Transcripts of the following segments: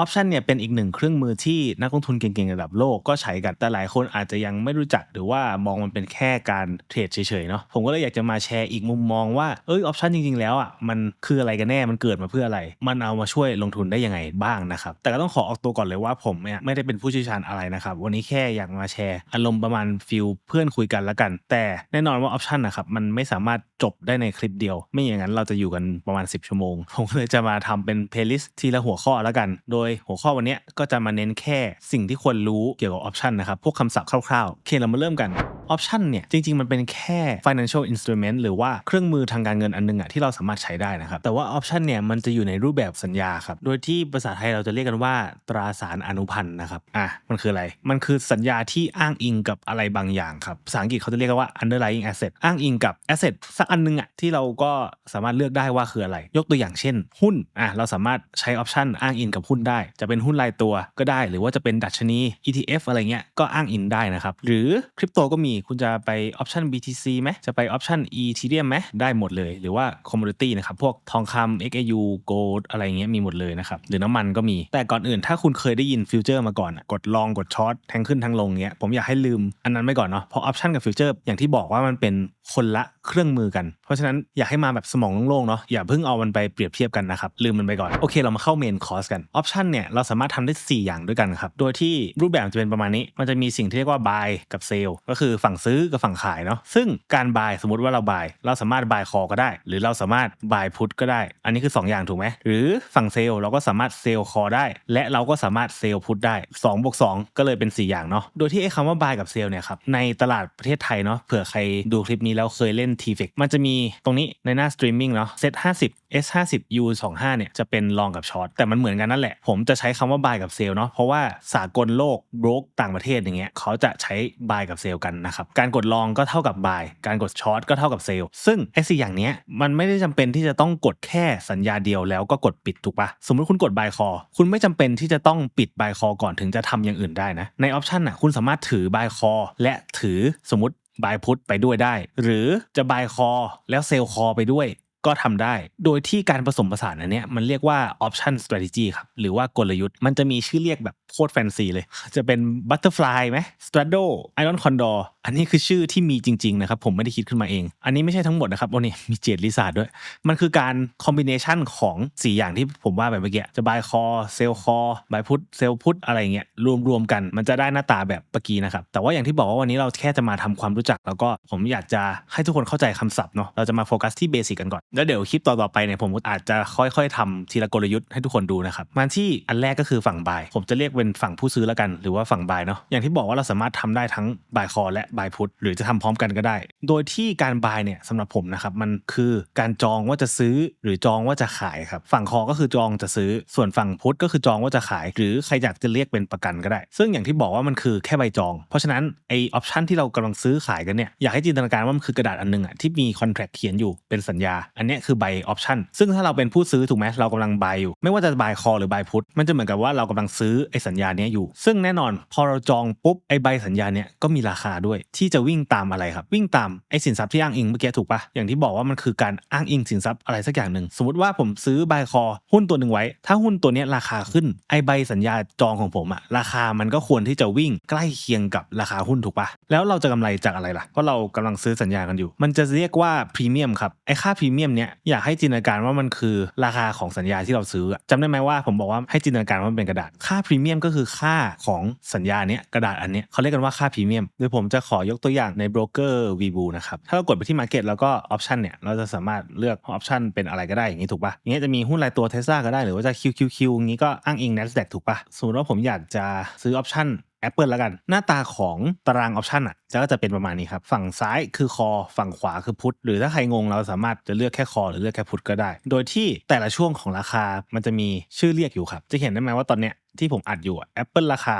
ออปชันเนี่ยเป็นอีกหนึ่งเครื่องมือที่นักลงทุนเก่งๆระดับโลกก็ใช้กันแต่หลายคนอาจจะยังไม่รู้จักหรือว่ามองมันเป็นแค่การเทรดเฉยๆเนาะผมก็เลยอยากจะมาแชร์อีกมุมมองว่าเอ้ยออปชันจริงๆแล้วอะมันคืออะไรกันแน่มันเกิดมาเพื่ออะไร มันเอามาช่วยลงทุนได้ยังไงบ้างนะครับแต่ก็ต้องขอออกตัวก่อนเลยว่าผมเนี่ยไม่ได้เป็นผู้เชี่ยวชาญอะไรนะครับวันนี้แค่อยากมาแชร์อารมณ์ประมาณฟิลเพื่อนคุยกันละกัน แต่แน่นอนว่าออปชันนะครับมันไม่สามารถจบได้ในคลิปเดียว ไม่อย่างนั้นเราจะอยู่กันประมาณ 10 ชั่วโมงผมก็เลยจะมาทำเป็นเพลย์ลิสต์ทีละหัวข้อล้วกัน โดยหัวข้อวันนี้ก็จะมาเน้นแค่สิ่งที่ควรรู้เกี่ยวกับออปชันนะครับ พวกคำศัพท์คร่าวๆโอเคเรามาเริ่มกัน ออปชันเนี่ยจริง ๆ มันเป็นแค่ financial instrument หรือว่าเครื่องมือทางการเงินอันนึงอะที่เราสามารถใช้ได้นะครับแต่ว่าออปชันเนี่ยมันจะอยู่ในรูปแบบสัญญาครับโดยที่ภาษาไทยเราจะเรียกกันว่า ตราสารอนุพันธ์นะครับอะมันคืออะไร มันคือสัญญาที่อ้างอิงกับอะไรบางอย่างครับภาษาอังกฤษเขาจะเรียกกันว่า underlying asset อ้างอิงกับ asset สักอันนึงอะที่เราก็สามารถเลือกได้ว่าคืออะไร ยกตัวอย่างเช่น หุ้นอะเราสามารถใช้ออปชันอ้างอิงกับหุ้นได้ จะเป็นหุ้นรายตัวก็ได้ หรือว่าจะเป็นดัชนี ETF อะไรเงี้ยก็อ้างอิงได้นะครับหรือคริปโตก็มีคุณจะไปออปชัน BTC ไหมจะไปออปชัน Ethereum ไหมได้หมดเลย หรือว่า commodity นะครับ พวกทองคำ XAU gold อะไรเงี้ยมีหมดเลยนะครับ หรือน้ำมันก็มี แต่ก่อนอื่นถ้าคุณเคยได้ยินฟิวเจอร์มาก่อนอะกดลองกดช็อตแทงขึ้นทางลงเงี้ยผมอยากให้ลืมอันนั้นไปก่อนเนาะเพราะออปชันกับฟิวเจอร์อย่างที่บอกว่ามันเป็นคนละเครื่องมือกัน เพราะฉะนั้นอยากให้มาแบบสมองโล่งๆเนาะอย่าเพิ่งเอามันไปเปรียบเทียบกันนะครับลืมมันไปก่อนโอเคเรามาเข้าเมนคอร์สกันออปชันเนี่ยเราสามารถทำได้ 4 อย่างด้วยกันครับโดยที่รูปแบบจะเป็นประมาณนี้ มันจะมีสิ่งที่เรียกว่า buy กับ sell ก็คือฝั่งซื้อกับฝั่งขายเนาะซึ่งการ buy สมมติว่าเรา buy เราสามารถ buy call ก็ได้ หรือเราสามารถ buy put ก็ได้ อันนี้คือ 2 อย่างถูกไหมหรือฝั่ง sell เราก็สามารถ sell call ได้ และเราก็สามารถ sell put ได้2บวก2ก็เลยเป็น 4 อย่างเนาะโดยที่ไอ้คำว่า buy กับ sell เนี่ยครับในตลาดประเทศไทยเนาะเผื่อใครดูคลิปนี้แล้วเคยเล่น t f e c มันจะมีตรงนี้ในหน้า streaming เนาะ set 50 s 50 u 25เนี่ยจะเป็นลองกับช็อตแต่มันเหมือนกันนั่นแหละ ผมจะใช้คำว่า buy กับ sell เนาะเพราะว่าสากลโลกโบรกต่างประเทศอย่างเงี้ยเขาจะใช้ buy กับ sell กันนะครับการกดลองก็เท่ากับ buy การกดช็อตก็เท่ากับ sell ซึ่งไอ้สี่อย่างเนี้ยมันไม่ได้จำเป็นที่จะต้องกดแค่สัญญาเดียวแล้วก็กดปิดถูกปะสมมติคุณกด buy call คุณไม่จำเป็นที่จะต้องปิด buy call ก่อนถึงจะทำอย่างอื่นได้นะในออปชันอะคุณสามารถถือ buy call และถือสมมติ บายพุทไปด้วยได้ หรือจะบายคอแล้วเซลคอไปด้วยก็ทำได้ โดยที่การผสมผสานอันเนี้ยมันเรียกว่า option strategy ครับ หรือว่ากลยุทธ์ มันจะมีชื่อเรียกแบบโคตรแฟนซีเลย จะเป็น butterfly ไหม straddle iron condor อันนี้คือชื่อที่มีจริงๆนะครับผมไม่ได้คิดขึ้นมาเอง อันนี้ไม่ใช่ทั้งหมดนะครับโอ้นี่มีเจดลิซาร์ดด้วย มันคือการคอมบิเนชันของ 4 อย่างที่ผมว่าแบบเมื่อกี้จะ buy call sell call buy put sell put อะไรเงี้ยรวมๆกันมันจะได้หน้าตาแบบเมื่อกี้นะครับแต่ว่าอย่างที่บอกว่าวันนี้เราแค่จะมาทำความรู้จัก แล้วก็ผมอยากจะให้ทุกคนเข้าใจคำศัพท์เนาะเราจะมาโฟกัสที่เบสิกกันก่อนแล้วเดี๋ยวคลิปต่อๆไปเนี่ยผมอาจจะค่อยๆทำทีละกลยุทธ์ให้ทุกคนดูนะครับมาที่อันแรกก็คือฝั่ง buy ผมจะเรียกเป็นฝั่งผู้ซื้อแล้วกัน หรือว่าฝั่ง buy เนาะอย่างที่บอกว่าเราสามารถทำได้ทั้ง buy call และ buy put หรือจะทำพร้อมกันก็ได้ โดยที่การ buy เนี่ยสำหรับผมนะครับมันคือการจองว่าจะซื้อหรือจองว่าจะขายครับฝั่ง call ก็คือจองจะซื้อ ส่วนฝั่ง put ก็คือจองว่าจะขาย หรือใครอยากจะเรียกเป็นประกันก็ได้ ซึ่งอย่างที่บอกว่ามันคือแค่ใบจอง เพราะฉะนั้นไอออปชันที่เรากำลังซื้อขายกันเนี่ยอยากให้จินตนาการว่ามันคือกระดาษอันนึงอะที่มีคอนแทคเขียนอยู่เป็นสัญญา อันนี้คือใบออปชันซึ่งถ้าเราเป็นผู้ซื้อถูกไหมเรากำลัง buy อยู่ ไม่ว่าจะ buy call หรือ buy put มันจะเหมือนกับว่าเรากำลังซื้อไอสัญญาเนี้ยอยู่ ซึ่งแน่นอนพอเราจองปุ๊บไอใบสัญญาเนี้ยก็มีราคาด้วยที่จะวิ่งตามอะไรครับ วิ่งตามไอ้สินทรัพย์ที่อ้างอิงเมื่อกี้ถูกปะอย่างที่บอกว่ามันคือการอ้างอิงสินทรัพย์อะไรสักอย่างหนึ่งสมมติว่าผมซื้อ buy call หุ้นตัวหนึ่งไว้ ถ้าหุ้นตัวนี้ราคาขึ้นไอ้ใบสัญญาจองของผมอะราคามันก็ควรที่จะวิ่งใกล้เคียงกับราคาหุ้นถูกปะแล้วเราจะกำไรจากอะไรล่ะเพราเรากำลังซื้อสัญญากันอยู่ มันจะเรียกว่าพรีเมียมครับไอ้ค่าพรีเมียมเนี้ยอยากให้จินตนาการว่ามันคือราคาของสัญญาที่เราซื้ออะจำได้ไหมว่าผมบอกว่าให้จินตนาการว่ามันเป็นกระดาษค่าพรีเมียมก็คือค่าของสัญญาเนี้ยกระดาษอันเนี้ยเขาเรียกกันว่าค่าพรีเมียมโดยผมจะขอยกตัวอย่างในโบรกเกอร์วีบูนะครับ ถ้าเรากดไปที่ Market แล้วก็ออปชันเนี่ย เราจะสามารถเลือกออปชันเป็นอะไรก็ได้อย่างนี้ถูกปะอย่างนี้จะมีหุ้นรายตัวเทสลาก็ได้หรือว่าจะ QQQ อย่างนี้ก็อ้างอิง NASDAQ ถูกปะสมมติว่าผมอยากจะซื้อออปชัน Apple แล้วกัน หน้าตาของตารางออปชันอะจะก็จะเป็นประมาณนี้ครับ ฝั่งซ้ายคือคอ ฝั่งขวาคือพุทหรือถ้าใครงงเราสามารถจะเลือกแค่คอ หรือเลือกแค่พุทก็ได้ โดยที่แต่ละช่วงของราคามันจะมีชื่อเรียกอยู่ครับ จะเห็นได้ไหมว่าตอนเนี้ย ที่ผมอัดอยู่อะ Apple ราคา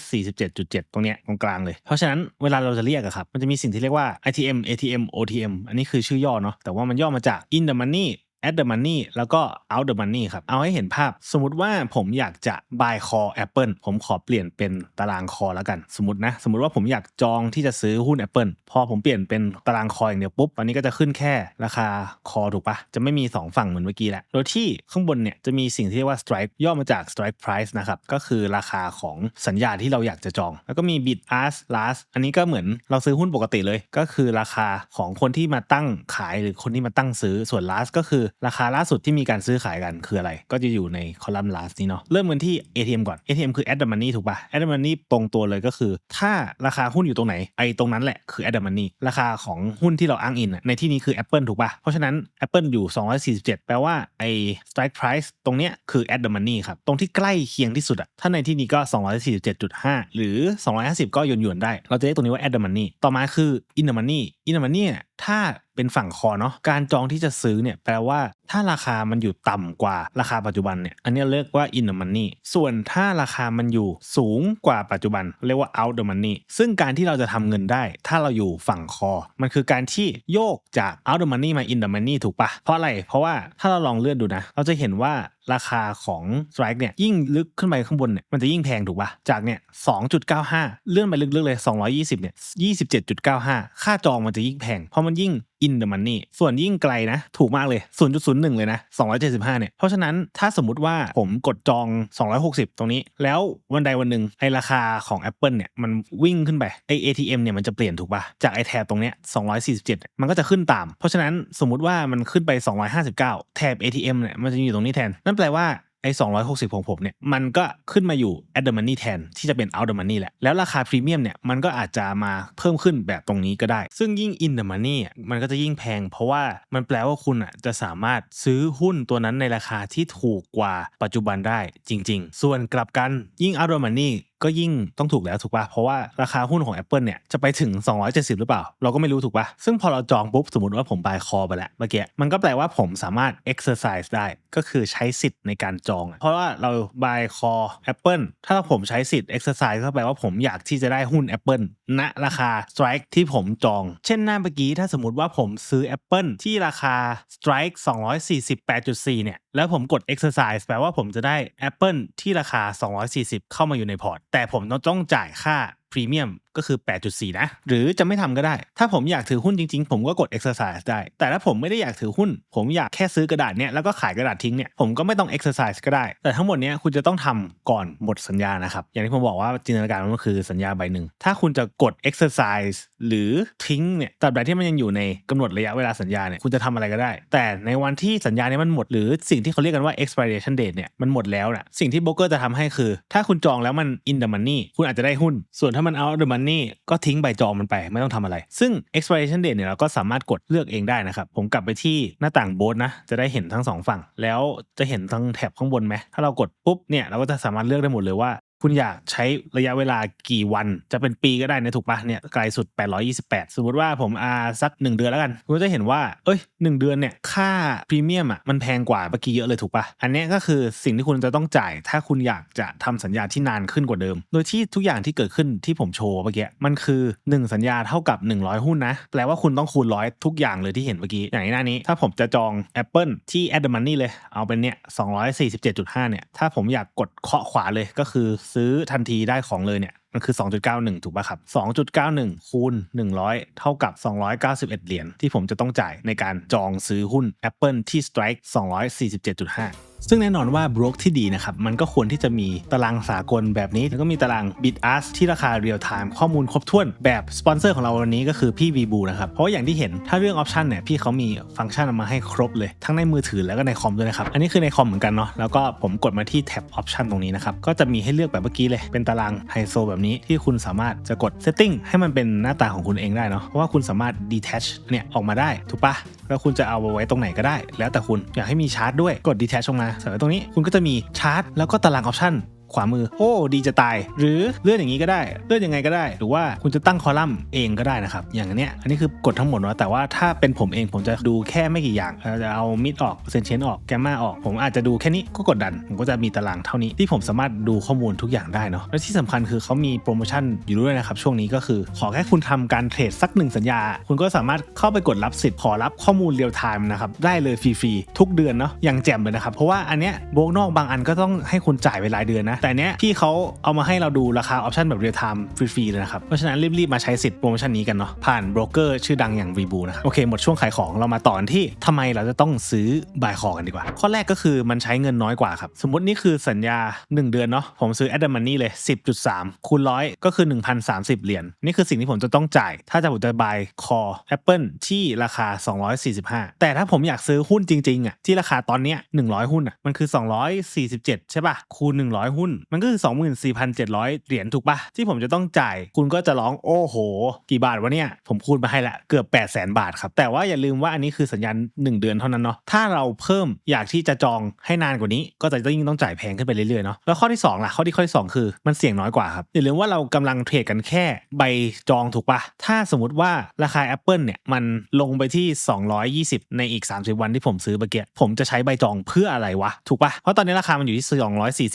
247.7 ตรงเนี้ยตรงกลางเลย เพราะฉะนั้นเวลาเราจะเรียกอะครับ มันจะมีสิ่งที่เรียกว่า ITM ATM OTM อันนี้คือชื่อย่อเนาะแต่ว่ามันย่อมาจาก in the money add the money แล้วก็ out the money ครับ เอาให้เห็นภาพ สมมติว่าผมอยากจะ buy call Apple ผมขอเปลี่ยนเป็นตารางคอแล้วกัน สมมตินะ สมมติว่าผมอยากจองที่จะซื้อหุ้น Apple พอผมเปลี่ยนเป็นตารางคออย่างเดียวปุ๊บ ตอนนี้ก็จะขึ้นแค่ราคาคอถูกปะ จะไม่มี 2 ฝั่งเหมือนเมื่อกี้แหละ โดยที่ข้างบนเนี่ยจะมีสิ่งที่เรียกว่า strike ย่อมาจาก strike price นะครับ ก็คือราคาของสัญญาที่เราอยากจะจอง แล้วก็มี bid ask last อันนี้ก็เหมือนเราซื้อหุ้นปกติเลย ก็คือราคาของคนที่มาตั้งขายหรือคนที่มาตั้งซื้อ ส่วน last ก็คือราคาล่าสุดที่มีการซื้อขายกันคืออะไร ก็จะอยู่ในคอลัมน์ last นี้เนาะเริ่มกันที่ ATM ก่อน ATM คือ at the money ถูกปะ at the money ตรงตัวเลยก็คือ ถ้าราคาหุ้นอยู่ตรงไหนไอ้ตรงนั้นแหละคือ at the money ราคาของหุ้นที่เราอ้างอิงอะในที่นี้คือ Apple ถูกปะเพราะฉะนั้น Apple อยู่ 247 แปลว่าไอ้ strike price ตรงเนี้ยคือ at the money ครับตรงที่ใกล้เคียงที่สุดอะถ้าในที่นี้ก็ 247.5 หรือ 250 ก็หยวนๆได้ เราจะเรียกตรงนี้ว่า at the money ต่อมาคือ in the money in the money ถ้า เป็นฝั่งคอเนาะการจองที่จะซื้อเนี่ยแปลว่า ถ้าราคามันอยู่ต่ำกว่าราคาปัจจุบันเนี่ยอันนี้เรียกว่า in the money ส่วนถ้าราคามันอยู่สูงกว่าปัจจุบัน เรียกว่า out the money ซึ่งการที่เราจะทำเงินได้ ถ้าเราอยู่ฝั่งคอ มันคือการที่โยกจาก out the money มา in the money ถูกปะเพราะอะไร เพราะว่าถ้าเราลองเลื่อนดูนะ เราจะเห็นว่าราคาของ strike เนี่ยยิ่งลึกขึ้นไปข้างบนเนี่ยมันจะยิ่งแพงถูกปะจากเนี่ย 2.95 เลื่อนไปลึกๆเลย 220 เนี่ย 27.95 ค่าจองมันจะยิ่งแพง เพราะมันยิ่ง in the money ส่วนยิ่งไกลนะ ถูกมากเลย 0.01หนึ่งเลยนะ 275 เนี่ย เพราะฉะนั้นถ้าสมมติว่าผมกดจอง 260 ตรงนี้ แล้ววันใดวันหนึ่งไอราคาของ Apple เนี่ยมันวิ่งขึ้นไปไอ ATM เนี่ยมันจะเปลี่ยนถูกปะจากไอแถบตรงเนี้ย247 มันก็จะขึ้นตาม เพราะฉะนั้นสมมุติว่ามันขึ้นไป 259 แถบ ATM เนี่ยมันจะอยู่ตรงนี้แทน นั่นแปลว่า ไอ้260ของผมเนี่ยมันก็ขึ้นมาอยู่ at the money แทนที่จะเป็น out the money แหละ แล้วราคาพรีเมียมเนี่ยมันก็อาจจะมาเพิ่มขึ้นแบบตรงนี้ก็ได้ ซึ่งยิ่ง in the money อ่มันก็จะยิ่งแพง เพราะว่ามันแปลว่าคุณอะจะสามารถซื้อหุ้นตัวนั้นในราคาที่ถูกกว่าปัจจุบันได้จริง ๆ ส่วนกลับกันยิ่ง out the money ก็ยิ่งต้องถูกแล้วถูกป่ะ เพราะว่าราคาหุ้นของ Apple เนี่ยจะไปถึง 270 หรือเปล่า เราก็ไม่รู้ถูกป่ะ ซึ่งพอเราจองปุ๊บ สมมติว่าผมบายคอไปแล้วเมื่อกี้มันก็แปลว่าผมสามารถ exercise ได้ก็คือใช้สิทธิ์ในการจอง เพราะว่าเราบายคอ Apple ถ้าผมใช้สิทธิ์ exercise ก็แปลว่าผมอยากที่จะได้หุ้น Apple ณราคา strike ที่ผมจอง เช่นหน้าเมื่อกี้ถ้าสมมติว่าผมซื้อ Apple ที่ราคา strike 248.4 เนี่ย แล้วผมกด exercise แปลว่าผมจะได้ Apple ที่ราคา 240 เข้ามาอยู่ในพอร์ต แต่ผมต้องจ่ายค่าพรีเมียม ก็คือ 8.4 นะ หรือจะไม่ทำก็ได้ ถ้าผมอยากถือหุ้นจริง ๆ ผมก็กด exercise ได้ แต่ถ้าผมไม่ได้อยากถือหุ้น ผมอยากแค่ซื้อกระดาษเนี้ยแล้วก็ขายกระดาษทิ้งเนี่ยผมก็ไม่ต้อง exercise ก็ได้ แต่ทั้งหมดเนี้ยคุณจะต้องทำก่อนหมดสัญญานะครับอย่างที่ผมบอกว่าจินตนาการมันก็คือสัญญาใบหนึ่งถ้าคุณจะกด exercise หรือทิ้งเนี่ยตราบใดที่มันยังอยู่ในกำหนดระยะเวลาสัญญาเนี่ยคุณจะทำอะไรก็ได้ แต่ในวันที่สัญญาเนี้มันหมดหรือสิ่งที่เขาเรียกกันว่า expiration date เนี่ยมันหมดแล้วนะสิ่งที่โบรกเกอร์จะทำให้คือ ถ้าคุณจองแล้วมัน in the money คุณอาจจะได้หุ้น ส่วนถ้ามัน out the money ก็ทิ้งใบจองมันไปไม่ต้องทำอะไร ซึ่ง expiration date เนี่ยเราก็สามารถกดเลือกเองได้นะครับ ผมกลับไปที่หน้าต่างโบสนะ จะได้เห็นทั้งสองฝั่ง แล้วจะเห็นทั้งแถบข้างบนไหมถ้าเรากดปุ๊บเนี่ยเราก็จะสามารถเลือกได้หมดเลยว่า คุณอยากใช้ระยะเวลากี่วัน จะเป็นปีก็ได้นะถูกปะเนี่ยไกลสุด 828 สมมติว่าผมอาสัก 1 เดือนแล้วกันคุณก็จะเห็นว่า เอ้ย 1 เดือนเนี่ยค่าพรีเมียมอะมันแพงกว่าเมื่อกี้เยอะเลยถูกปะอันนี้ก็คือสิ่งที่คุณจะต้องจ่าย ถ้าคุณอยากจะทำสัญญาที่นานขึ้นกว่าเดิม โดยที่ทุกอย่างที่เกิดขึ้นที่ผมโชว์เมื่อกี้มันคือ 1 สัญญาเท่ากับ 100 หุ้นนะแปลว่าคุณต้องคูณร้อยทุกอย่างเลยที่เห็นเมื่อกี้อย่างในหน้านี้ ถ้าผมจะจอง Apple ที่ at the money เลยเอาเป็นเนี่ย247.5เนี่ยถ้าผมอยากกดเคาะขวาเลยก็คือซื้อทันทีได้ของเลยเนี่ยมันคือ 2.91 ถูกป่ะครับ 2.91 คูณ 100 เท่ากับ 291 เหรียญที่ผมจะต้องจ่ายในการจองซื้อหุ้น Apple ที่ Strike 247.5 ซึ่งแน่นอนว่าบรกที่ดีนะครับมันก็ควรที่จะมีตารางสากลแบบนี้ แล้วก็มีตาราง Bid Ask ที่ราคาเรียลไทม์ข้อมูลครบถ้วนแบบสปอนเซอร์ของเราวันนี้ก็คือพี่วีบูนะครับ เพราะอย่างที่เห็นถ้าเรื่องออปชันเนี่ยพี่เขามีฟังก์ชันมาให้ครบเลย ทั้งในมือถือแล้วก็ในคอมด้วยนะครับ อันนี้คือในคอมเหมือนกันเนาะแล้วก็ผมกดมาที่แท็บออปชันตรงนี้นะครับก็จะมีให้เลือกแบบเมื่อกี้เลยเป็นตารางไฮโซแบบนี้ที่คุณสามารถจะกด setting ให้มันเป็นหน้าตาของคุณเองได้เนาะเพราะว่าคุณสามารถ detach เนี่ยออกมาได้ถูกปะแล้วคุณจะเอาไว้ตรงไหนก็ได้ แล้วแต่คุณอยากให้มีชาร์ตด้วยกด detach ออกมาเสนอตรงนี้คุณก็จะมีชาร์ตแล้วก็ตารางออปชัน ขวามือ โอ้ ดีจะตาย หรือเลื่อนอย่างนี้ก็ได้ เลื่อนยังไงก็ได้ หรือว่าคุณจะตั้งคอลัมน์เองก็ได้นะครับ อย่างนเนี้ย อันนี้คือกฎทั้งหมดนะแต่ว่าถ้าเป็นผมเองผมจะดูแค่ไม่กี่อย่างเราจะเอามิดออกเซนเชนออกแกมมาออก ผมอาจจะดูแค่นี้ก็กดดัน ผมก็จะมีตารางเท่านี้ที่ผมสามารถดูข้อมูลทุกอย่างได้เนาะ และที่สำคัญคือเขามีโปรโมชั่นอยู่ด้วยนะครับช่วงนี้ก็คือ ขอแค่คุณทำการเทรดสักหนึ่งสัญญา คุณก็สามารถเข้าไปกดรับสิทธิ์ขอรับข้อมูลเรียลไทม์นะครับได้เลยฟรีๆทุกเดือนเนาะอย่างแจ่มเลยนะครับเพราะว่าอันเนี้ยโบกนอกบางอันก็ต้องให้คุณจ่ายไปรายเดือนนะแต่เนี้ยพี่เขาเอามาให้เราดูราคาออปชันแบบเรียลไทม์ฟรีๆเลยนะครับ เพราะฉะนั้นรีบๆมาใช้สิทธิ์โปรโมชั่นนี้กันเนาะผ่านโบรกเกอร์ชื่อดังอย่างวีบูนะครับโอเคหมดช่วงขายของเรามาต่อนที่ทำไมเราจะต้องซื้อบายคอกันดีกว่า ข้อแรกก็คือมันใช้เงินน้อยกว่าครับ สมมตินี่คือสัญญา 1 เดือนเนาะผมซื้อ a d a m o ney เลย 10.3 คูณร้อยก็คือ 1,030 เหรียญนี่คือสิ่งที่ผมจะต้องจ่าย ถ้าจะผมจะบายคอ Apple ที่ราคา 245 แต่ถ้าผมอยากซื้อหุ้นจริงๆอะที่ราคาตอนเนี้ย100 หุ้นอะมันคือ 247 ใช่ป่ะคูณ 100 หุ้นมันก็คือ 24,700 เหรียญถูกปะที่ผมจะต้องจ่ายคุณก็จะร้องโอ้โห กี่บาทวะเนี่ย ผมคูณมาให้ละเกือบ8 0 0 0 0 0 บาทครับ แต่ว่าอย่าลืมว่าอันนี้คือสัญญาณ 1 เดือนเท่านั้นเนาะถ้าเราเพิ่มอยากที่จะจองให้นานกว่านี้ ก็จะยิ่งต้องจ่ายแพงขึ้นไปเรื่อยๆเนาะแล้วข้อที่2ล่ะข้อที่ข้อที่สองคือมันเสี่ยงน้อยกว่าครับอย่าลืมว่าเรากำลังเทรดกันแค่ใบจองถูกปะถ้าสมมติว่าราคา Apple เนี่ยมันลงไปที่ 220 ในอีก 30 วันที่ผมซื้อเมื่อกี้ผมจะใช้ใบจองเพื่ออะไรวะถูกปะเพราะตอนนี้ราคามันอยู่ที่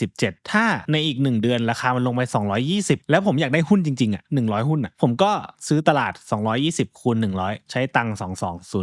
247ถ้าในอีก 1 เดือนราคามันลงไป 220 แล้วผมอยากได้หุ้นจริงๆอะ100 หุ้นอะผมก็ซื้อตลาด 220คูณ100 ใช้ตังค์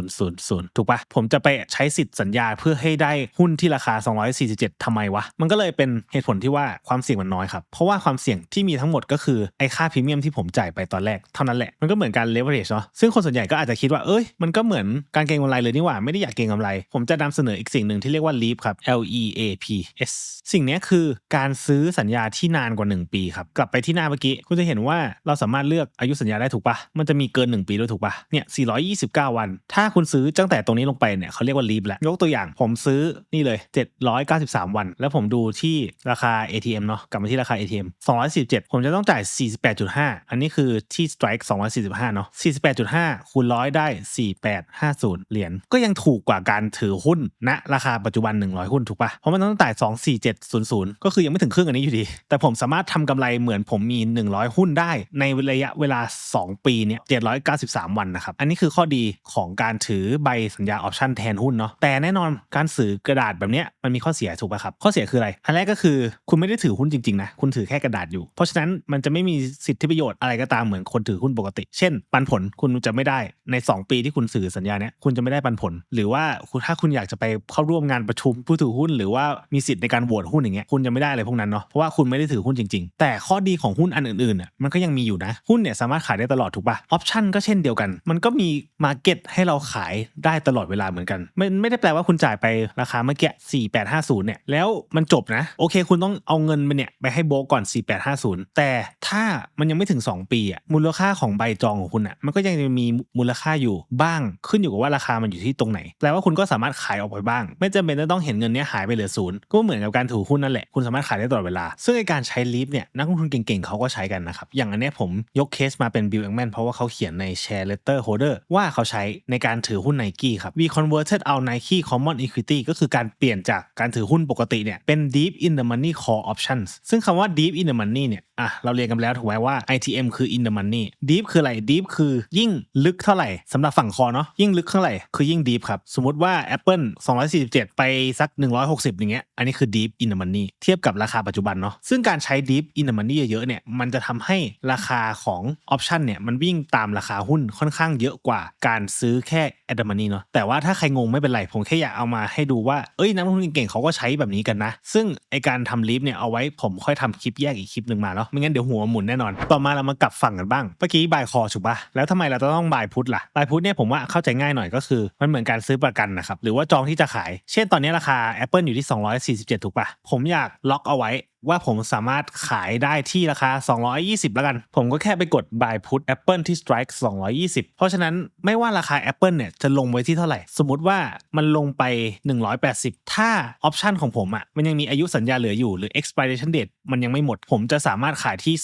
22000 ถูกปะผมจะไปใช้สิทธิ์สัญญาเพื่อให้ได้หุ้นที่ราคา 247ทำไมวะ มันก็เลยเป็นเหตุผลที่ว่าความเสี่ยงมันน้อยครับ เพราะว่าความเสี่ยงที่มีทั้งหมดก็คือ ไอ้ค่าพรีเมียมที่ผมจ่ายไปตอนแรกเท่านั้นแหละ มันก็เหมือนการเลเวอเรจเนาะซึ่งคนส่วนใหญ่ก็อาจจะคิดว่าเอ้ยมันก็เหมือนการเก็งกำไรเลยนี่หว่าไม่ได้อยากเก็งกำไร ผมจะนำเสนออีกสิ่งหนึ่งที่เรียกว่า leap ครับ L E A P S สิ่งนี้คือการซซื้อสัญญาที่นานกว่า 1 ปีครับ กลับไปที่หน้าเมื่อกี้ คุณจะเห็นว่าเราสามารถเลือกอายุสัญญาได้ถูกปะมันจะมีเกิน 1 ปีด้วยถูกปะเนี่ย 429 วัน ถ้าคุณซื้อตั้งแต่ตรงนี้ลงไปเนี่ยเขาเรียกว่า leap แล้ว ยกตัวอย่างผมซื้อนี่เลย 793 วัน แล้วผมดูที่ราคา ATM เนาะ กลับมาที่ราคา ATM 247 ผมจะต้องจ่าย 48.5 อันนี้คือที่ strike 245 เนาะ 48.5 คูณร้อยได้ 4850 เหรียญ ก็ยังถูกกว่าการถือหุ้นณราคาปัจจุบัน 100 หุ้นถูกปะเพราะมันต้องจ่าย 24700 ก็คือยังไม่ถึงครึ่งอันนี้อยู่ดี แต่ผมสามารถทำกำไรเหมือนผมมี 100 หุ้นได้ในระยะเวลา 2 ปีเนี่ย793 วันนะครับ อันนี้คือข้อดีของการถือใบสัญญาออปชั่นแทนหุ้นเนาะแต่แน่นอนการซื้อกระดาษแบบเนี้ยมันมีข้อเสียถูกป่ะครับ ข้อเสียคืออะไร อันแรกก็คือคุณไม่ได้ถือหุ้นจริงๆนะคุณถือแค่กระดาษอยู่ เพราะฉะนั้นมันจะไม่มีสิทธิประโยชน์อะไรก็ตามเหมือนคนถือหุ้นปกติ เช่น ปันผลคุณจะไม่ได้ใน 2 ปีที่คุณซื้อสัญญาเนี้ยคุณจะไม่ได้ปันผล หรือว่าถ้าคุณอยากจะไปเข้าร่วมงานประชุมผู้ถือหุ้น หรือว่ามีสิทธิ์ในการโหวตหุ้นอย่างเงี้ยคุณจะไม่ได้อะไรพวกนั้นเนาะเพราะว่าคุณไม่ได้ถือหุ้นจริง ๆ แต่ข้อดีของหุ้นอันอื่นๆน่ะมันก็ยังมีอยู่นะหุ้นเนี่ยสามารถขายได้ตลอดถูกปะออปชั่นก็เช่นเดียวกัน มันก็มีมาร์เก็ตให้เราขายได้ตลอดเวลาเหมือนกัน ไม่ไม่ได้แปลว่าคุณจ่ายไปราคาเมื่อกี้4850เนี่ยแล้วมันจบนะ โอเค คุณต้องเอาเงินไปเนี่ยไปให้โบก่อน 4850 แต่ถ้ามันยังไม่ถึง 2 ปีอะมูลค่าของใบจองของคุณอะมันก็ยังจะมีมูลค่าอยู่บ้างขึ้นอยู่กับว่าราคามันอยู่ที่ตรงไหนแปลว่าคุณก็สามารถขายออกไปบ้าง ไม่จำเป็นต้องเห็นเงินเนี้ยหายไปเหลือศูนย์ก็เหมือนกับการถือหุ้นนั่นแหละคุณสามารถขายได้ตลอดเวลา ซึ่งในการใช้ลิฟเนี่ยนักลงทุนเก่งๆเขาก็ใช้กันนะครับอย่างอันเนี้ยผมยกเคสมาเป็นบิลแองแมนเพราะว่าเขาเขียนในแชร์เลตเตอร์โฮเดอร์ว่าเขาใช้ในการถือหุ้นไนกี้ครับ we converted our Nike common equity ก็คือการเปลี่ยนจากการถือหุ้นปกติเนี่ยเป็น deep in the money call options ซึ่งคำว่า deep in the money เนี่ย อะเราเรียนกันแล้วถูกไหมว่า ITM คือ in the money deep คืออะไร deep คือยิ่งลึกเท่าไหร่สำหรับฝั่งคอเนาะยิ่งลึกเท่าไหร่คือยิ่ง deep ครับ สมมติว่า Apple 247 ไปสัก 160 อย่างเงี้ยอันนี้คือ deep in the money เทียบกับราคาปัจจุบันเนาะซึ่งการใช้ deep in the money เยอะๆเนี่ยมันจะทำให้ราคาของ option เนี่ยมันวิ่งตามราคาหุ้นค่อนข้างเยอะกว่าการซื้อแค่ at the money เนาะแต่ว่าถ้าใครงงไม่เป็นไรผมแค่อยากเอามาให้ดูว่าเอ้ยนักลงทุนเก่งเขาก็ใช้แบบนี้กันนะ ซึ่งไอการทำ leap เนี่ยเอาไว้ผมค่อยทำคลิปแยกอีกคลิปหนึ่งมาเนาะไม่งั้นเดี๋ยวหัวหมุนแน่นอน ต่อมาเรามากลับฝั่งกันบ้างเมื่อกี้บายคอถูกปะแล้วทำไมเราต้องบายพุทล่ะบายพุทเนี่ยผมว่าเข้าใจง่ายหน่อยก็คือ มันเหมือนการซื้อประกันนะครับหรือว่าจองที่จะขาย เช่นตอนนี้ราคา Apple อยู่ที่ 247 ถูกปะผมอยากล็อกเอาไว้ ว่าผมสามารถขายได้ที่ราคา 220 แล้วกัน ผมก็แค่ไปกด buy put Apple ที่ strike 220 เพราะฉะนั้นไม่ว่าราคา Apple เนี่ยจะลงไว้ที่เท่าไหร่ สมมติว่ามันลงไป 180 ถ้าออปชันของผมอะ่ะมันยังมีอายุสัญญาเหลืออยู่หรือ expiration date มันยังไม่หมด ผมจะสามารถขายที่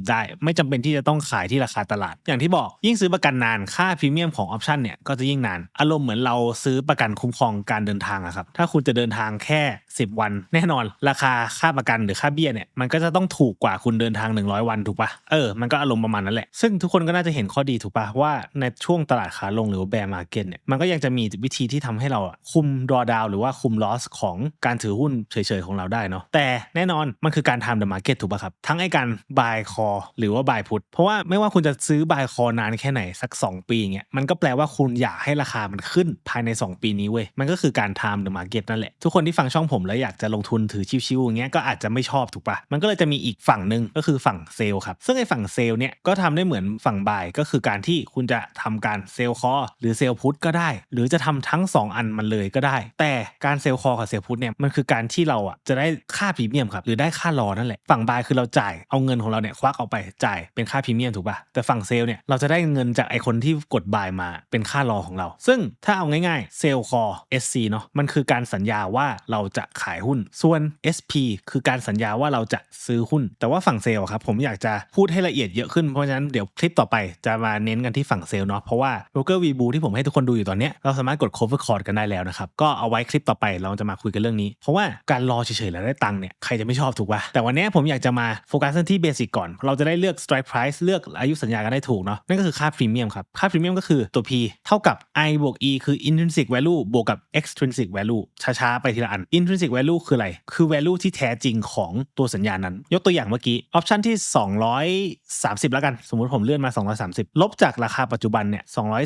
220 ได้ ไม่จำเป็นที่จะต้องขายที่ราคาตลาด อย่างที่บอกยิ่งซื้อประกันนานค่าพรีเมียมของออปชันเนี่ยก็จะยิ่งนาน อารมณ์เหมือนเราซื้อประกันคุ้มครองการเดินทางอะครับถ้าคุณจะเดินทางแค่ 10 วัน แน่นอน ราคาค่าประกันหรืรือค่าเบี้ยเนี่ยมันก็จะต้องถูกกว่าคุณเดินทาง 100 วันถูกปะเออมันก็อารมณ์ประมาณนั้นแหละ ซึ่งทุกคนก็น่าจะเห็นข้อดีถูกปะว่าในช่วงตลาดขาลงหรือว่าแบร์มาร์เก็ตเนี่ยมันก็ยังจะมีวิธีที่ทำให้เราคุมดรอดาวหรือว่าคุมลอสของการถือหุ้นเฉยๆของเราได้เนาะแต่แน่นอนมันคือการทำเดอะมาร์เก็ตถูกปะครับ ทั้งไอการ buy call หรือว่า buy put เพราะว่าไม่ว่าคุณจะซื้อ buy call นานแค่ไหนสัก 2 ปีเงี้ยมันก็แปลว่าคุณอยากให้ราคามันขึ้นภายใน 2 ปีนี้เว้ยมันก็คือการ time the market นั่นแหละทุกคนที่ฟังช่องผมแล้วอยากจะลงทุนถือชิวๆอย่างเงี้ยก็อาจจะไม่ชอบถูกปะมันก็เลยจะมีอีกฝั่งหนึ่งก็คือฝั่งเซลล์ครับ ซึ่งไอ้ฝั่งเซลล์เนี่ยก็ทำได้เหมือนฝั่ง buy ก็คือการที่คุณจะทำการเซลล์คอหรือเซลล์พุทก็ได้ หรือจะทำทั้ง 2 อันมันเลยก็ได้ แต่การเซลล์คอกับเซลล์พุทเนี่ยมันคือการที่เราอะจะได้ค่าพรีเมียมครับหรือได้ค่ารอนั่นแหละฝั่ง buy คือเราจ่ายเอาเงินของเราเนี่ยควักออกไปจ่ายเป็นค่าพรีเมียมถูกปะแต่ฝั่งเซลล์เนี่ยเราจะได้เงินจากไอคนที่กด buy มาเป็นค่ารอของเรา ซึ่งถ้าเอาง่ายๆเซลล์คอ SC เนาะมันคือการสัญญาว่าเราจะขายหุ้นส่วน SP คือการสัญญาว่าเราจะซื้อหุ้น แต่ว่าฝั่งเซลล์ครับผมอยากจะพูดให้ละเอียดเยอะขึ้นเพราะฉะนั้นเดี๋ยวคลิปต่อไปจะมาเน้นกันที่ฝั่งเซลล์เนาะเพราะว่าโบรกเกอร์วีบูที่ผมให้ทุกคนดูอยู่ตอนนี้เราสามารถกด cover call กันได้แล้วนะครับก็เอาไว้คลิปต่อไปเราจะมาคุยกันเรื่องนี้ เพราะว่าการรอเฉยๆแล้วได้ตังค์เนี่ยใครจะไม่ชอบถูกป่ะแต่วันนี้ผมอยากจะมาโฟกัสที่เบสิกก่อน เราจะได้เลือก strike price เลือกอายุสัญญากันได้ถูกเนาะนั่นก็คือค่าพรีเมียมครับค่าพรีเมียมก็คือตัว P เท่ากับ I บวก E คือ intrinsic value บวกกับ extrinsic value ช้าๆไปทีละอัน intrinsic value คืออะไรคือ value ที่แท้จริงของตัวสัญญานั้น ยกตัวอย่างเมื่อกี้ ออปชันที่ 230 แล้วกัน สมมุติผมเลื่อนมา 230 ลบจากราคาปัจจุบันเนี่ย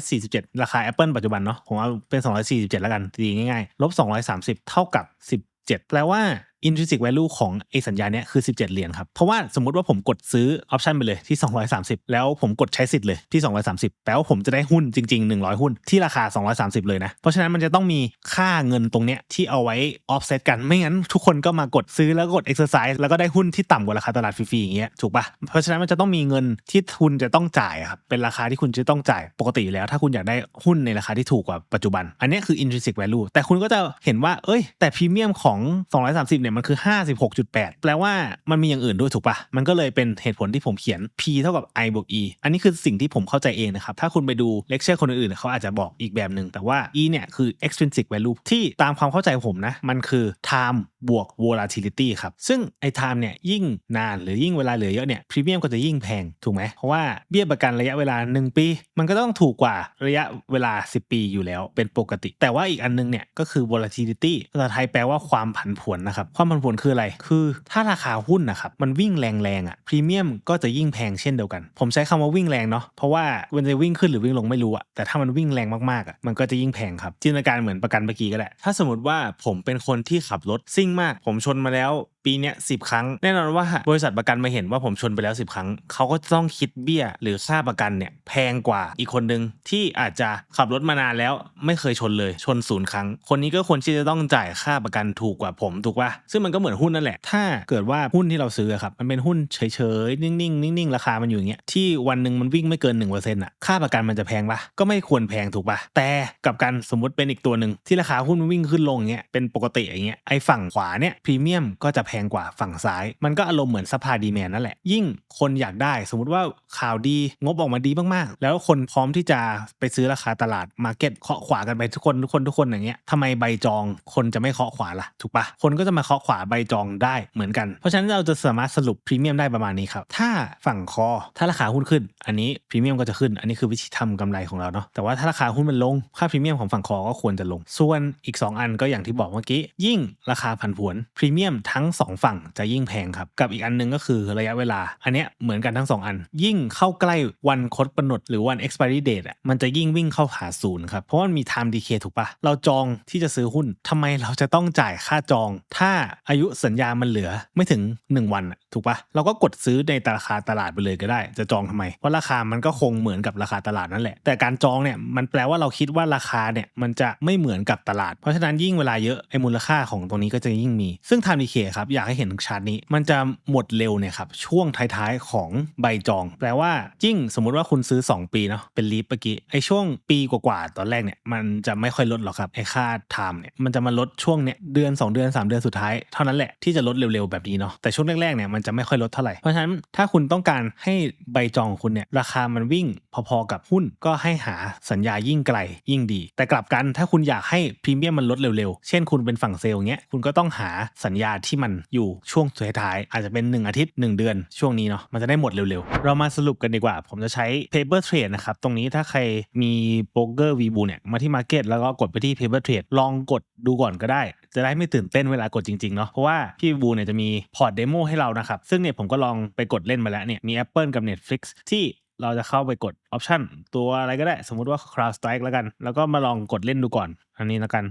247 ราคา Apple ปัจจุบันเนาะผมเอาเป็น 247 แล้วกันตีง่ายๆลบ230 เท่ากับ17แปลว่า intrinsic value ของไอสัญญาเนี้ยคือ 17 เหรียญครับ เพราะว่าสมมติว่าผมกดซื้อออปชันไปเลยที่ 230 แล้วผมกดใช้สิทธิ์เลยที่ 230 แปลว่าผมจะได้หุ้นจริง ๆ 100 หุ้นที่ราคา 230 เลยนะ เพราะฉะนั้นมันจะต้องมีค่าเงินตรงเนี้ยที่เอาไว้ offset กันไม่งั้น ทุกคนก็มากดซื้อแล้วกด exercise แล้วก็ได้หุ้นที่ต่ำกว่าราคาตลาดฟรีๆอย่างเงี้ยถูกปะเพราะฉะนั้นมันจะต้องมีเงินที่คุณจะต้องจ่ายครับเป็นราคาที่คุณจะต้องจ่ายปกติอยู่แล้ว ถ้าคุณอยากได้หุ้นในราคาที่ถูกกว่าปัจจุบัน อันนี้คือ intrinsic value แต่คุณก็จะเห็นว่าเอ้ยแต่พรีเมียมของ 230เนี่ยมันคือ 56.8 แปลว่ามันมีอย่างอื่นด้วยถูกปะมันก็เลยเป็นเหตุผลที่ผมเขียน P เท่ากับ I บวก E อันนี้คือสิ่งที่ผมเข้าใจเองนะครับ ถ้าคุณไปดูเลคเชอร์คนอื่นๆเขาอาจจะบอกอีกแบบหนึ่งแต่ว่า E เนี่ยคือ extrinsic value ที่ตามความเข้าใจผมนะ มันคือ time บวก volatility ครับ ซึ่งไอ้ time เนี่ยยิ่งนานหรือยิ่งเวลาเหลือเยอะเนี่ยพรีเมียมก็จะยิ่งแพงถูกไหมเพราะว่าเบี้ยประกันระยะเวลา 1 ปี มันก็ต้องถูกกว่าระยะเวลา 10 ปีอยู่แล้วเป็นปกติ แต่ว่าอีกอันนึงเนี่ยก็คือ volatility ภาษาไทยแปลว่าความผันผวนนะครับความผันผวนคืออะไร คือถ้าราคาหุ้นนะครับมันวิ่งแรงๆอะพรีเมียมก็จะยิ่งแพงเช่นเดียวกัน ผมใช้คำว่าวิ่งแรงเนาะเพราะว่ามันจะวิ่งขึ้นหรือวิ่งลงไม่รู้อะแต่ถ้ามันวิ่งแรงมากๆอะมันก็จะยิ่งแพงครับจินตนาการเหมือนประกันเมื่อกี้ก็แหละถ้าสมมติว่าผมเป็นคนที่ขับรถซิ่งมาก ผมชนมาแล้ว ปีเนี้ยสิครั้ง แน่นอนว่าบริษัทประกันมาเห็นว่าผมชนไปแล้ว 10 ครั้ง เขาก็ต้องคิดเบี้ยหรือค่าประกันเนี่ยแพงกว่าอีกคนนึงที่อาจจะขับรถมานานแล้วไม่เคยชนเลยชนศูนย์ครั้ง คนนี้ก็ควรที่จะต้องจ่ายค่าประกันถูกกว่าผมถูกป่ะซึ่งมันก็เหมือนหุ้นนั่นแหละ ถ้าเกิดว่าหุ้นที่เราซื้อครับมันเป็นหุ้นเฉยๆ นิ่งๆนิ่งๆราคามันอยู่อย่างเงี้ยที่วันหนึ่งมันวิ่งไม่เกิน1%อะค่าประกันมันจะแพงปะก็ไม่ควรแพงถูกป่ะแต่กับกันสมมติเป็นอีกตัวหนึ่งที่ราคาหุ้นมันวิ่งขึ้นลงเงี้ยเป็นปกติอย่างเงี้ยไอ้ฝั่งขวาเนี่ยพรีเมียมก็จะแพงกว่าฝั่งซ้าย มันก็อารมณ์เหมือนซัพพลายดีแมนนั่นแหละ ยิ่งคนอยากได้สมมติว่าข่าวดีงบออกมาดีมากๆ แล้วคนพร้อมที่จะไปซื้อราคาตลาดมาเก็ตเคาะขวากันไปทุกคนทุกคนทุกคนอย่างเงี้ยทำไมใบจองคนจะไม่เคาะขวาล่ะถูกปะคนก็จะมาเคาะขวาใบจองได้เหมือนกัน เพราะฉะนั้นเราจะสามารถสรุปพรีเมียมได้ประมาณนี้ครับ ถ้าฝั่งคอถ้าราคาหุ้นขึ้น อันนี้พรีเมียมก็จะขึ้น อันนี้คือวิธีทำกำไรของเราเนาะ แต่ว่าถ้าราคาหุ้นมันลง ค่าพรีเมียมของฝั่งคอก็ควรจะลง ส่วนอีก 2 อันก็อย่างที่บอกเมื่อกี้ ยิ่งราคาผันผวนพรีเมียมทั้ง 2ฝั่งจะยิ่งแพงครับ กับอีกอันหนึงก็คือระยะเวลา อันเนี้ยเหมือนกันทั้ง 2 อัน ยิ่งเข้าใกล้วันคดกำหนดหรือวัน expiry date อะมันจะยิ่งวิ่งเข้าหาศูนย์ครับ เพราะมันมี time decay ถูกปะเราจองที่จะซื้อหุ้นทำไมเราจะต้องจ่ายค่าจอง ถ้าอายุสัญญามันเหลือไม่ถึง 1 วันถูกปะเราก็กดซื้อในราคาตลาดไปเลยก็ได้ จะจองทำไม เพราะราคามันก็คงเหมือนกับราคาตลาดนั่นแหละ แต่การจองเนี่ยมันแปลว่าเราคิดว่าราคาเนี่ยมันจะไม่เหมือนกับตลาด เพราะฉะนั้นยิ่งเวลาเยอะไอ้มูลค่าของตรงนี้ก็จะยิ่งมี ซึ่ง time decay ครับอยากให้เห็นชาร์ตนี้ มันจะหมดเร็วเนี่ยครับช่วงท้ายๆของใบจอง แปลว่ายิ่งสมมุติว่าคุณซื้อ 2 ปีเนาะเป็นลีฟเมื่อกี้ไอ้ช่วงปีกว่าๆตอนแรกเนี่ยมันจะไม่ค่อยลดหรอกครับไอ้ค่า time เนี่ยมันจะมาลดช่วงเนี่ยเดือน 2 เดือน 3 เดือนสุดท้ายเท่านั้นแหละที่จะลดเร็วๆแบบนี้เนาะแต่ช่วงแรกๆเนี่ยมันจะไม่ค่อยลดเท่าไหร่เพราะฉะนั้นถ้าคุณต้องการให้ใบจองของคุณเนี่ยราคามันวิ่งพอๆกับหุ้นก็ให้หาสัญญายิ่งไกลยิ่งดี แต่กลับกันถ้าคุณอยากให้พรีเมียมมันลดเร็วๆ เช่นคุณเป็นฝั่งเซลล์เงี้ยคุณก็ต้องหาสัญญาที่มันอยู่ช่วงสุดท้ายอาจจะเป็น 1 อาทิตย์ 1 เดือน ช่วงนี้เนาะมันจะได้หมดเร็วๆ เรามาสรุปกันดีกว่า ผมจะใช้ paper trade นะครับ ตรงนี้ถ้าใครมีโป๊กเกอร์วีบูเนี่ยมาที่ market แล้วก็กดไปที่ paper trade ลองกดดูก่อนก็ได้ จะได้ไม่ตื่นเต้นเวลากดจริงๆเนาะเพราะว่าพี่บูเนี่ยจะมีพอร์ตเดโมให้เรานะครับซึ่งเนี่ยผมก็ลองไปกดเล่นมาแล้วเนี่ยมี Apple กับ Netflix ที่เราจะเข้าไปกดออปชันตัวอะไรก็ได้ สมมุติว่า Crowd Strike แล้วกัน แล้วก็มาลองกดเล่นดูก่อน อันนี้แล้วกัน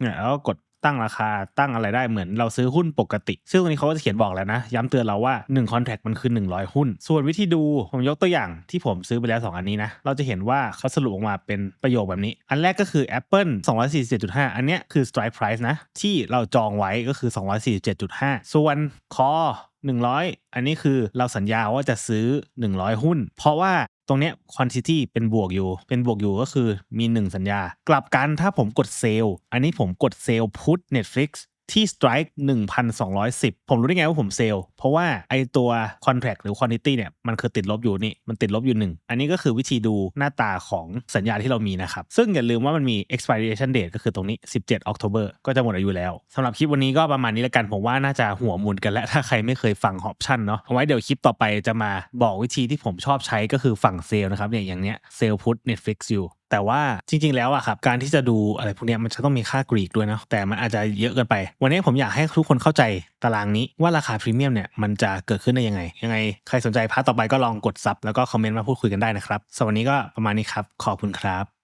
เนี่ยแล้วก็กด ตั้งราคาตั้งอะไรได้เหมือนเราซื้อหุ้นปกติ ซึ่งตรงนี้เขาก็จะเขียนบอกแล้วนะ ย้ำเตือนเราว่า1 contract มันคือ 100 หุ้น ส่วนวิธีดูผมยกตัวอย่างที่ผมซื้อไปแล้ว 2 อันนี้นะ เราจะเห็นว่าเขาสรุปออกมาเป็นประโยคแบบนี้ อันแรกก็คือ Apple 247.5 อันเนี้ยคือ strike price นะ ที่เราจองไว้ก็คือ 247.5 ส่วน call 100 อันนี้คือเราสัญญาว่าจะซื้อ 100 หุ้น เพราะว่า ตรงเนี้ย quantity เป็นบวกอยู่ เป็นบวกอยู่ก็คือมี 1 สัญญา กลับกันถ้าผมกดเซลล์อันนี้ผมกดเซลล์พุท Netflix ที่ strike 1,210 ผมรู้ได้ไงว่าผมเซลล์เพราะว่าไอตัว contract หรือ quantity เนี่ยมันคือติดลบอยู่นี่ มันติดลบอยู่ 1 อันนี้ก็คือวิธีดูหน้าตาของสัญญาที่เรามีนะครับ ซึ่งอย่าลืมว่ามันมี expiration date ก็คือตรงนี้ 17 October ก็จะหมดอายุแล้วสำหรับคลิปวันนี้ก็ประมาณนี้แล้วกันผมว่าน่าจะหัวมุนกันแล้วถ้าใครไม่เคยฟัง option เนาะเอาไว้เดี๋ยวคลิปต่อไปจะมาบอกวิธีที่ผมชอบใช้ก็คือฝั่งเซลล์นะครับเนี่ยอย่างเนี้ยเซลล์พุท Netflix อยู่ แต่ว่าจริง ๆ แล้วอะครับการที่จะดูอะไรพวกนี้มันจะต้องมีค่ากรีกด้วยนะแต่มันอาจจะเยอะเกินไป วันนี้ผมอยากให้ทุกคนเข้าใจตารางนี้ว่าราคาพรีเมียมเนี่ยมันจะเกิดขึ้นได้ยังไง ยังไงใครสนใจพาร์ทต่อไปก็ลองกดซับแล้วก็คอมเมนต์มาพูดคุยกันได้นะครับสำหรับวันนี้ก็ประมาณนี้ครับขอบคุณครับ